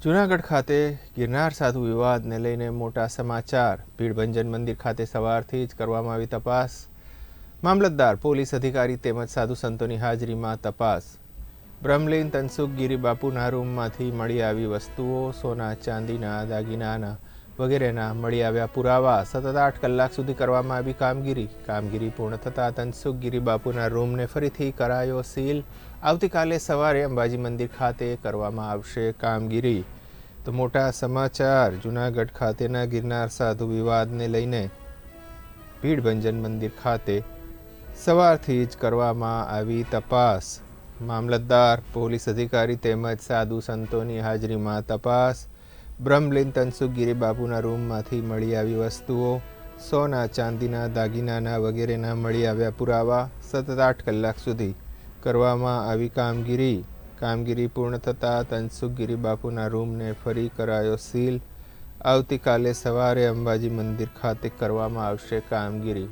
જૂનાગઢ ખાતે ગિરનાર સાધુ વિવાદને લઈને મોટા સમાચાર. ભીડભંજન મંદિર ખાતે સવારથી જ કરવામાં આવી તપાસ. મામલતદાર, પોલીસ અધિકારી તેમજ સાધુ સંતોની હાજરીમાં તપાસ. બ્રહ્મલીન તનસુખ ગિરી બાપુના રૂમમાંથી મળી આવી વસ્તુઓ, સોના, ચાંદીના, દાગીનાના વગેરેના મળી આવ્યા પુરાવા સતત આઠ કલાક સુધી કરવામાં આવી કામગીરી. કામગીરી પૂર્ણ થતાં તનસુખ ગિરી બાપુના રૂમને ફરીથી કરાયો સીલ. આવતીકાલે સવારે અંબાજી મંદિર ખાતે કરવામાં આવશે કામગીરી. તો મોટા સમાચાર, જૂનાગઢ ખાતેના ગિરનાર સાધુ વિવાદને લઈને ભીડભંજન મંદિર ખાતે સવારથી જ કરવામાં આવી તપાસ. મામલતદાર, પોલીસ અધિકારી તેમજ સાધુ સંતોની હાજરીમાં તપાસ. બ્રહ્મલીન તનસુખ ગિરી બાપુના રૂમમાંથી મળી આવી વસ્તુઓ સોના ચાંદીના દાગીનાના વગેરેના મળી આવ્યા પુરાવા સતત આઠ કલાક સુધી કરવામાં આવી કામગીરી કામગીરી પૂર્ણ થતાં તનસુખ ગિરી બાપુના રૂમને ફરી કરાયો સીલ આવતીકાલે સવારે અંબાજી મંદિર ખાતે કરવામાં આવશે કામગીરી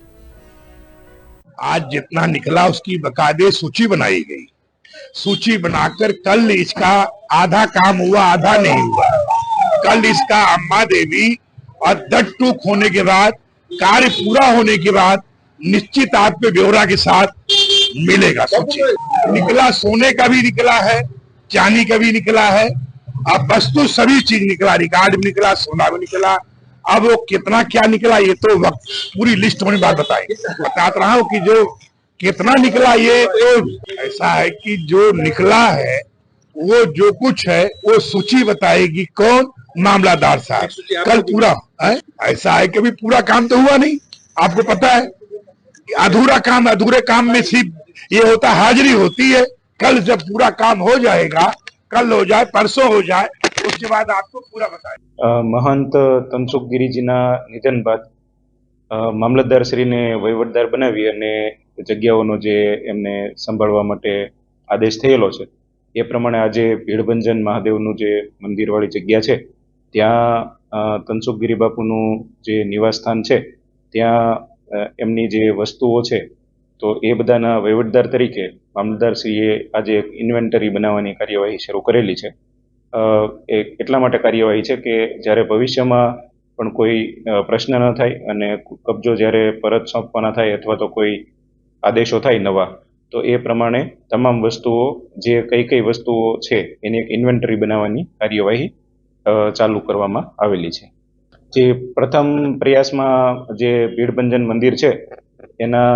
आज जितना निकला उसकी बकायदे सूची बनाई गई सूची बनाकर कल इसका आधा काम हुआ आधा नहीं हुआ कल इसका अम्मा देवी और दट टूक होने के बाद, कार्य पूरा होने के बाद निश्चित आपके ब्यौरा के साथ मिलेगा। सूची निकला, सोने का भी निकला है, चांदी का भी निकला है, अब वस्तु तो सभी चीज़ निकला, रिकॉर्ड भी निकला, सोना भी निकला। अब वो कितना क्या निकला, ये तो वक्त, पूरी लिस्ट होने के बाद बताएँगे। बता रहा हूँ कि जो कितना निकला, ये तो ऐसा है कि जो निकला है, वो जो कुछ है, वो सूची बताएगी कौन? मामलादार साहब कल पूरा है ऐसा है कि अभी पूरा काम तो हुआ नहीं आपको पता है कि अधूरा काम अधूरे काम में सिर्फ ये होता है हाजिरी होती है कल जब पूरा काम हो जाएगा कल हो जाए परसों हो जाए उसके बाद आपको पूरा बताएंगे અ, મહંત તનસુખ ગિરિજીના નિધન બાદ અ, મામલતદારશ્રીને વહીવટદાર બનાવી અને જગ્યાઓનો જે એમને સંભાળવા માટે આદેશ થયેલો છે એ પ્રમાણે આજે ભીડભંજન મહાદેવનું જે મંદિરવાળી જગ્યા છે ત્યાં અ, તનસુખ ગિરી બાપુનું જે નિવાસસ્થાન છે ત્યાં એમની જે વસ્તુઓ છે તો એ બધાના વહીવટદાર તરીકે મામલતદારશ્રીએ આજે એક ઇન્વેન્ટરી બનાવવાની કાર્યવાહી શરૂ કરેલી છે. એ એટલા માટે કાર્યવાહી છે કે જ્યારે ભવિષ્યમાં પણ કોઈ પ્રશ્ન ન થાય અને કબજો જ્યારે પરત સોંપવાના થાય અથવા તો કોઈ આદેશો થાય નવા તો એ પ્રમાણે તમામ વસ્તુઓ જે કઈ કઈ વસ્તુઓ છે એની એક ઇન્વેન્ટરી બનાવવાની કાર્યવાહી ચાલુ કરવામાં આવેલી છે. જે પ્રથમ પ્રયાસમાં જે ભીડભંજન મંદિર છે, એના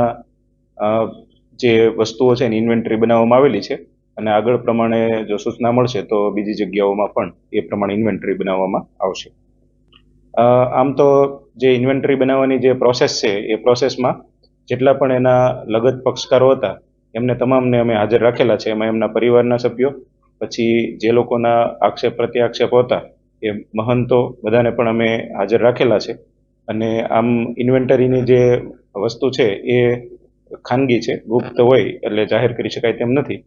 જે વસ્તુઓ છે એની ઇન્વેન્ટરી બનાવવામાં આવેલી છે અને આગળ પ્રમાણે જો સૂચના મળશે તો બીજી જગ્યાઓમાં પણ એ પ્રમાણે ઇન્વેન્ટરી બનાવવામાં આવશે. આમ તો જે ઇન્વેન્ટરી બનાવવાની જે પ્રોસેસ છે, એ પ્રોસેસમાં જેટલા પણ એના લગત પક્ષકારો હતા, એમને તમામને અમે હાજર રાખેલા છે. એમાં એમના પરિવારના સભ્યો, પછી જે લોકોના આક્ષેપ પ્રત્યાક્ષેપો હતા એ મહંતો બધાને પણ અમે હાજર રાખેલા છે. અને આમ ઇન્વેન્ટરીની જે વસ્તુ છે એ ખાનગી છે, ગુપ્ત હોય એટલે જાહેર કરી શકાય તેમ નથી.